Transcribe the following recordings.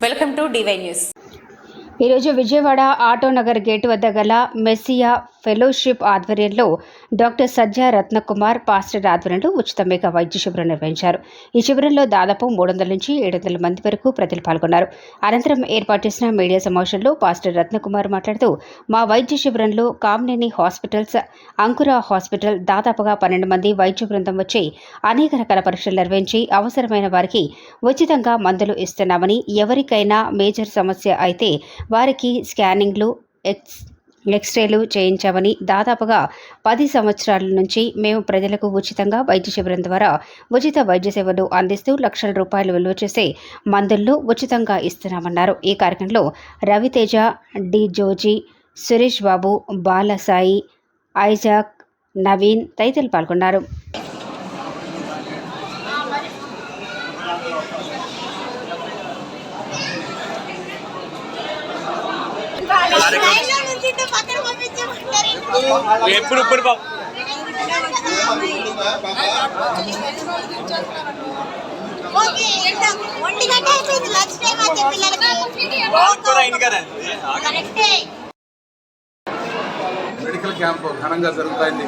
Welcome to DY news ఈరోజు Vijayawada Autonagar gate వద్ద గల మెస్సియా ఫెలోషిప్ ఆధ్వర్యంలో డాక్టర్ సజ్జా రత్నకుమార్ పాస్టర్ ఆధ్వర్యంలో ఉచిత మేఘ వైద్య శిబిరం నిర్వహించారు. ఈ శిబిరంలో దాదాపు మూడు వందల నుంచి ఏడు వందల మంది వరకు ప్రజలు పాల్గొన్నారు. అనంతరం ఏర్పాటు చేసిన మీడియా సమావేశంలో పాస్టర్ రత్నకుమార్ మాట్లాడుతూ మా వైద్య శిబిరంలో కామినేని హాస్పిటల్స్ అంకుర హాస్పిటల్ దాదాపుగా పన్నెండు మంది వైద్య బృందం వచ్చి అనేక రకాల పరీక్షలు నిర్వహించి అవసరమైన వారికి ఉచితంగా మందులు ఇస్తున్నామని ఎవరికైనా మేజర్ సమస్య అయితే వారికి స్కానింగ్లు ఎక్స్ ఎక్స్రేలు చేయించామని దాదాపుగా పది సంవత్సరాల నుంచి మేము ప్రజలకు ఉచితంగా వైద్య శిబిరం ద్వారా ఉచిత వైద్య సేవలు అందిస్తూ లక్షల రూపాయలు విలువ చేసే మందులను ఉచితంగా ఇస్తున్నామన్నారు. ఈ కార్యక్రమంలో రవితేజ డి జోజీ సురేష్ బాబు బాలసాయి ఐజాక్ నవీన్ తదితరులు పాల్గొన్నారు. అయింది కదా కరెక్టే మెడికల్ క్యాంపు ఘనంగా జరుగుతాయింది.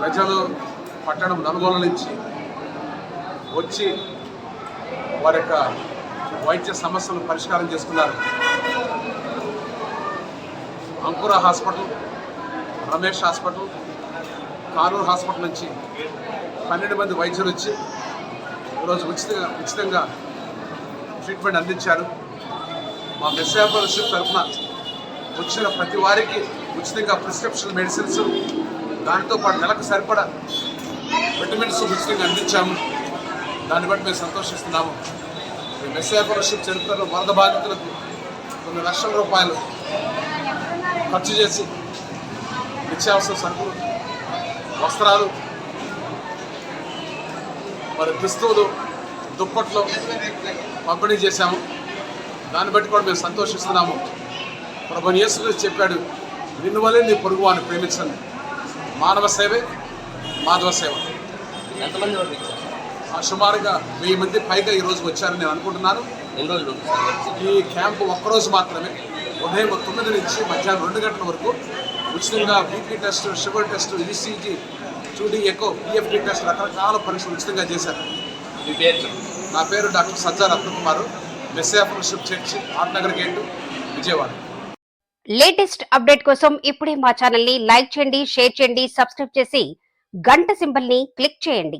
ప్రజలు పట్టణం నలుగొల నుంచి వచ్చి వారి యొక్క వైద్య సమస్యలు పరిష్కారం చేసుకున్నారు. Ankura hospital Ramesh hospital Kanuru hospital నుంచి పన్నెండు మంది వైద్యులు వచ్చి ఈరోజు ఉచితంగా ఉచితంగా ట్రీట్మెంట్ అందించారు. మా మెస్సాపరిషత్ తరఫున వచ్చిన ప్రతి వారికి ఉచితంగా ప్రిస్క్రిప్షన్ మెడిసిన్స్ దానితో పాటు నెలకు సరిపడా విటమిన్స్ ఉచితంగా అందించాము. దాన్ని బట్టి మేము సంతోషిస్తున్నాము. ఈ మెస్సాపరిషత్ చరిత్రలో వరద బాధితులకు కొన్ని లక్షల రూపాయలు ఖర్చు చేసి నిత్యావసర సరుకులు వస్త్రాలు మరి దుస్తువులు దుప్పట్లు పంపిణీ చేశాము. దాన్ని బట్టి కూడా మేము సంతోషిస్తున్నాము. ప్రభు యేసు చెప్పాడు నిన్ను వల్లే నీ పొరుగు అని ప్రేమించండి మానవ సేవే మాధవ సేవ. ఎంతమంది సుమారుగా వెయ్యి మంది పైగా ఈ రోజు వచ్చారని నేను అనుకుంటున్నాను? ఈ క్యాంపు ఒక్కరోజు మాత్రమే. ఉదయం తొమ్మిది నుంచి మధ్యాహ్నం రెండు గంటల వరకు ఉచితంగా BP test sugar test ECG చూడీ echo PFT test రకరకాల పరీక్షలు ఉచితంగా చేశారు. మీ పేరు. నా పేరు doctor Sajja Ratnakumar Messiah fellowship church Autonagar gate Vijayawada. Latest update కోసం ఇప్పుడే మా ఛానల్ని లైక్ చేయండి షేర్ చేయండి సబ్స్క్రైబ్ చేసి గంట సింబల్ని క్లిక్ చేయండి.